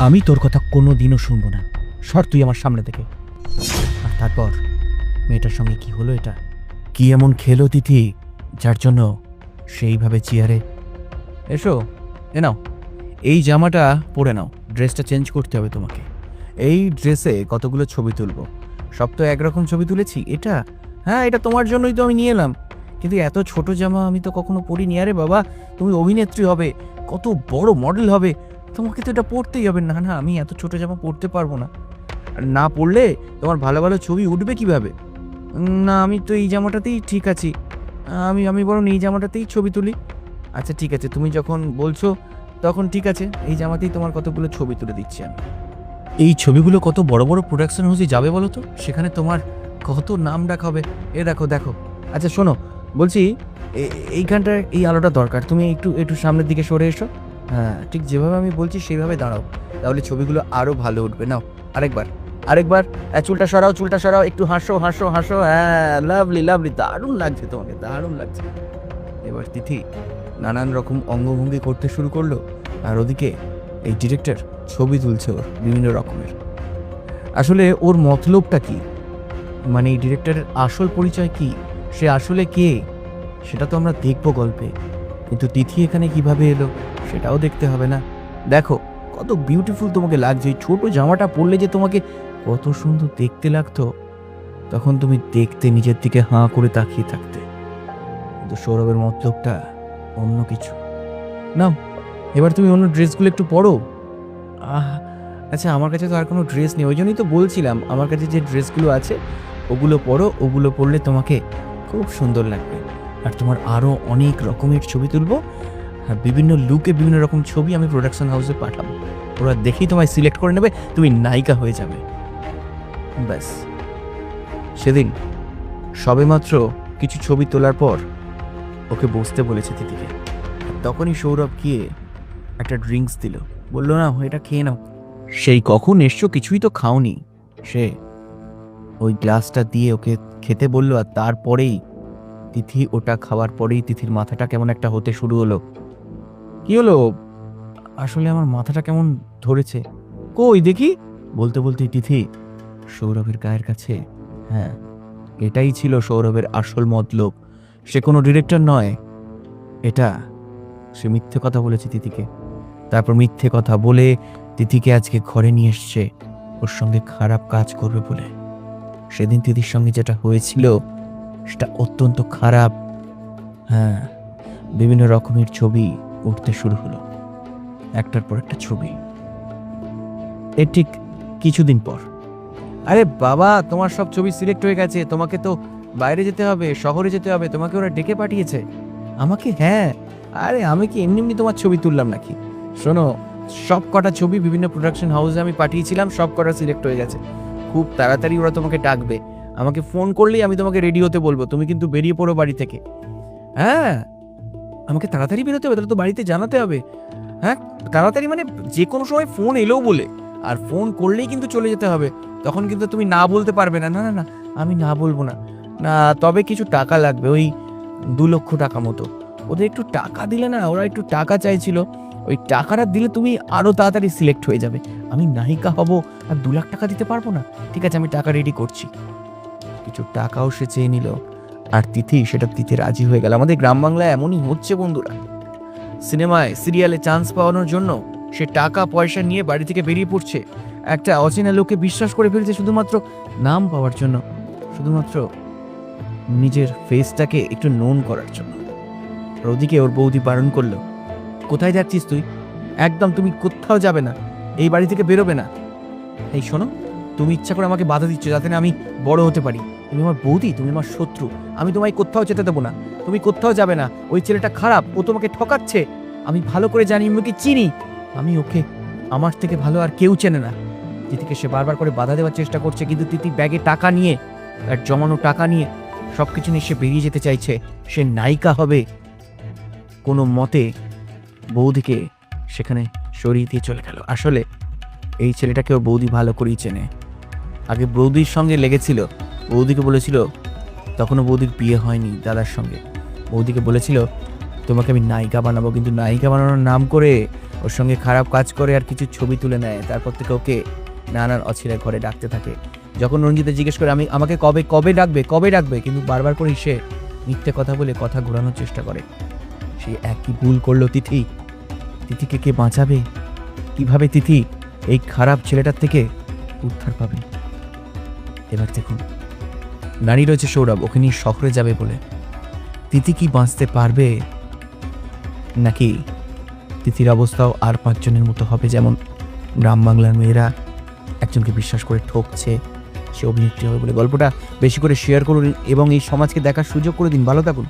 আমি তোর কথা কোনো দিনও শুনব না। সর তুই আমার সামনে থেকে। আর তারপর, মেয়েটার সঙ্গে কি হলো এটা? কি এমন খেলো তিথি, যার জন্য সেইভাবে চেয়ারে? এসো, এ নাও। এই জামাটা পরে নাও। ড্রেসটা চেঞ্জ করতে হবে তোমাকে। এই ড্রেসে কতগুলো ছবি তুলবো? সব তো একরকম ছবি তুলেছি। এটা? হ্যাঁ এটা তোমার জন্যই তো আমি নিয়ে এলাম। কিন্তু এত ছোট জামা আমি তো কখনো পরিনি। আরে বাবা, তুমি অভিনেত্রী হবে। কত বড় মডেল হবে। তোমাকে তো এটা পরতেই হবে। না না, আমি এত ছোট জামা পরতে পারব না। না পরলে তোমার ভালো ভালো ছবি উঠবে কীভাবে? না, আমি তো এই জামাটাতেই ঠিক আছি। আমি আমি বরং এই জামাটাতেই ছবি তুলি। আচ্ছা ঠিক আছে, তুমি যখন বলছো তখন ঠিক আছে, এই জামাতেই তোমার কতগুলো ছবি তুলে দিচ্ছি আমি। এই ছবিগুলো কত বড় বড় প্রোডাকশন হাউসে যাবে বলো তো? সেখানে তোমার কত নাম ডাক হবে? এ দেখো দেখো। আচ্ছা শোনো, বলছি এইখানটার এই আলোটা দরকার। তুমি একটু একটু সামনের দিকে সরে এসো। হ্যাঁ ঠিক যেভাবে আমি বলছি সেইভাবে দাঁড়াও। তাহলে ছবিগুলো আরও ভালো উঠবে, নাও। আরেকবার আরেকবার। চুলটা সরাও চুলটা সরাও, একটু হাসো হাসো হাসো। হ্যাঁ লাভলি লাভলি দারুণ লাগছে তোমাকে, দারুণ লাগছে। এবার তিথি, নানান রকম অঙ্গভঙ্গি করতে শুরু করল। আর ওদিকে এই ডিরেক্টর ছবি তুলছে ওর, বিভিন্ন রকমের। আসলে ওর মতলবটা কি? মানে এই ডিরেক্টরের আসল পরিচয় কি? সে আসলে কে? সেটা তো আমরা দেখব গল্পে। কিন্তু তিথি এখানে কীভাবে এলো সেটাও দেখতে হবে না। দেখো, কত বিউটিফুল তোমাকে লাগছে, এই ছোট জামাটা পরলে যে তোমাকে কত সুন্দর দেখতে লাগতো। তখন তুমি দেখতে নিজের দিকে হাঁ করে তাকিয়ে থাকতে। কিন্তু সৌরভের মতলবটা অন্য কিছু। না এবার তুমি অন্য ড্রেসগুলো একটু পরো। আহ আচ্ছা আমার কাছে তো আর কোনো ড্রেস নেই, ওই জন্যই তো বলছিলাম, আমার কাছে যে ড্রেসগুলো আছে, ওগুলো পরো, ওগুলো পরলে তোমাকে খুব সুন্দর লাগবে। আর তোমার আরও অনেক রকমের ছবি তুলবো। আর বিভিন্ন লুকে বিভিন্ন রকম ছবি আমি প্রোডাকশন হাউসে পাঠাবো। ওরা দেখেই তোমায় সিলেক্ট করে নেবে, তুমি নায়িকা হয়ে যাবে। ব্যাস। সেদিন সবেমাত্র কিছু ছবি তোলার পর ওকে বসতে বলেছে দিদিকে তখনই সৌরভ গিয়ে একটা ড্রিঙ্কস দিল। বলল না এটা খেয়ে নাও। সেই কখন এসছো, কিছুই তো খাওনি। সে ওই গ্লাসটা দিয়ে ওকে খেতে বলল, আর তারপরেই তিথি, ওটা খাওয়ার পরেই তিথির মাথাটা কেমন একটা হতে শুরু হলো। কি হলো? আসলে আমার মাথাটা কেমন ধরেছে। কই দেখি? বলতে বলতে তিথি, সৌরভের গায়ের কাছে। হ্যাঁ এটাই ছিল সৌরভের আসল মতলব। সে কোনো ডিরেক্টর নয়। এটা, সে মিথ্যে কথা বলেছে তিথিকে। তারপর মিথ্যে কথা বলে তিথিকে আজকে ঘরে নিয়ে এসছে। ওর সঙ্গে খারাপ কাজ করবে বলে। সেদিন তিথির সঙ্গে যেটা হয়েছিল সেটা অত্যন্ত খারাপ। হ্যাঁ বিভিন্ন রকমের ছবি উঠতে শুরু হলো। একটার পর একটা ছবি। এর ঠিক কিছুদিন পর। আরে বাবা, তোমার সব ছবি সিলেক্ট হয়ে গেছে। তোমাকে তো বাইরে যেতে হবে, শহরে যেতে হবে। তোমাকে ওরা ডেকে পাঠিয়েছে। আমাকে? হ্যাঁ। আরে আমি কি এমনি এমনি তোমার ছবি তুললাম নাকি? শোনো, সব কটা ছবি বিভিন্ন প্রোডাকশন হাউসে আমি পাঠিয়েছিলাম, সব কটা সিলেক্ট হয়ে গেছে। খুব তাড়াতাড়ি ওরা তোমাকে ডাকবে। আমাকে ফোন করলেই আমি তোমাকে রেডি হতে বলব। তুমি কিন্তু বেরিয়ে পড়ো বাড়ি থেকে। হ্যাঁ? আমাকে তাড়াতাড়ি বেরোতে হবে, তাহলে তো বাড়িতে জানাতে হবে। হ্যাঁ? তাড়াতাড়ি মানে যে কোনো সময় ফোন এলো বলে, আর ফোন করলেই কিন্তু চলে যেতে হবে। তখন কিন্তু তুমি না বলতে পারবে না। না না না, আমি না বলব না। না, তবে কিছু টাকা লাগবে, ওই দু লক্ষ টাকা মতো। ওদের একটু টাকা দিলে না, ওরা একটু টাকা চাইছিল। ওই টাকাটা দিলে তুমি আরও তাড়াতাড়ি সিলেক্ট হয়ে যাবে। আমি নায়িকা হব, আর দু লাখ টাকা দিতে পারব না। ঠিক আছে, আমি টাকা রেডি করছি। কিছু টাকাও সে চেয়ে নিল। আর তিথি, সেটা তিথি রাজি হয়ে গেল। আমাদের গ্রাম বাংলায় এমনই হচ্ছে বন্ধুরা। সিনেমায়, সিরিয়ালে চান্স পাওয়ানোর জন্য সে টাকা, পয়সা নিয়ে বাড়ি থেকে বেরিয়ে পড়ছে। একটা অচেনা লোকে বিশ্বাস করে ফেলছে শুধুমাত্র নাম পাওয়ার জন্য। শুধুমাত্র নিজের ফেসটাকে একটু নোন করার জন্য। আর ওদিকে ওর বৌদি বারণ করল, কোথায় যাচ্ছিস তুই? একদম তুমি কোথাও যাবে না। এই বাড়ি থেকে বেরোবে না। এই শোনো তুমি ইচ্ছা করে আমাকে বাধা দিচ্ছ যাতে না আমি বড় হতে পারি। তুমি আমার বৌদি, তুমি আমার শত্রু। আমি তোমায় কোথাও যেতে দেবো না। তুমি কোথাও যাবে না। ওই ছেলেটা খারাপ, ও তোমাকে ঠকাচ্ছে। আমি ভালো করে জানি ওকে চিনি। আমি ওকে, আমার থেকে ভালো আর কেউ চেনে না। তিথিকে সে বারবার করে বাধা দেওয়ার চেষ্টা করছে, কিন্তু তিথি ব্যাগে টাকা নিয়ে, তার জমানো টাকা নিয়ে সব কিছু নিয়ে সে বেরিয়ে যেতে চাইছে। সে নায়িকা হবে। কোনো মতে বৌদিকে সেখানে সরিয়ে দিয়ে চলে গেল। আসলে এই ছেলেটাকেও বৌদি ভালো করেই চেনে। আগে বৌদির সঙ্গে লেগেছিল। বৌদিকে বলেছিল, তখনও বৌদির বিয়ে হয়নি দাদার সঙ্গে। বৌদিকে বলেছিল, তোমাকে আমি নায়িকা বানাবো, কিন্তু নায়িকা বানানোর নাম করে ওর সঙ্গে খারাপ কাজ করে আর কিছু ছবি তুলে নেয়। তারপর থেকে ওকে নানান অছিলা ঘরে ডাকতে থাকে। যখন রঞ্জিতা জিজ্ঞেস করে, আমি, আমাকে কবে কবে ডাকবে কবে ডাকবে? কিন্তু বারবার করে সে মিথ্যে কথা বলে কথা ঘোরানোর চেষ্টা করে। সে একই ভুল করল তিথি। তিথিকে কে বাঁচাবে? কীভাবে তিথি এই খারাপ ছেলেটার থেকে উদ্ধার পাবে? এবার দেখুন। নারী রয়েছে সৌরভ, ওকে নিয়ে শহরে যাবে বলে। তিথি কি বাঁচতে পারবে? নাকি তিথির অবস্থাও আর পাঁচজনের মতো হবে? যেমন গ্রাম বাংলার মেয়েরা একজনকে বিশ্বাস করে ঠকছে, সে অভিনেত্রী হবে বলে। গল্পটা বেশি করে শেয়ার করুন এবং এই সমাজকে দেখার সুযোগ করে দিন। ভালো থাকুন।